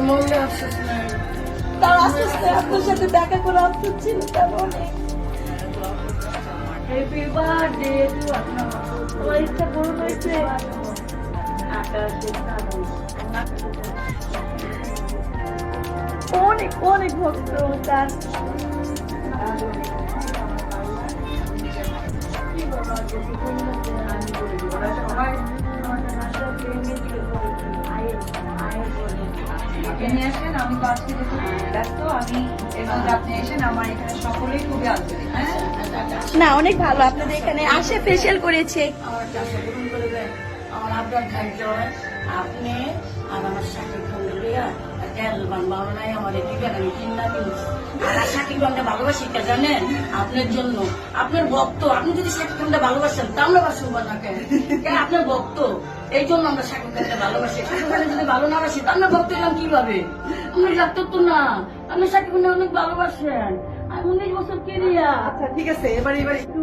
মরলে আফসোস নাই তার আস্তে আস্তে আপনার সাথে দেখা করে আফসোস ছিল তেমন হ্যাপি বার্থডে টু আপনার আমার ইচ্ছা পূরণ হয়েছে। অনেক অনেক ভক্ত তার। আপনি নিয়ে আসেন আমি তো আজকে যেহেতু ব্যস্ত আমি এর মধ্যে আপনি এসেন আমার এখানে সকলেই খুবই আন্তরিক হ্যাঁ? না অনেক ভালো আপনাদের এখানে আসে ফেসিয়াল করেছে। আমার করে দেন আমার আপনার ধার্য আপনি আর আমার খান বানবানো আমার এদিকে আমি কিনা কিনছি আর সাকিব খানকে ভালোবাসি কে জানেন? আপনার জন্য। আপনার ভক্ত আপনি যদি সাকিব খানকে ভালোবাসেন তা আমরা বাসবো না কেন? আপনার ভক্ত? এই জন্য আমরা খানকে ভালোবাসি। খানকে যদি ভালো না বাসি তা আমরা ভক্ত এলাম কীভাবে? আমরা ডাক্তার তো না। আপনি খানকে অনেক ভালোবাসেন। আমি উনিশ বছর কেরিয়া আচ্ছা ঠিক আছে, এবার এবার একটু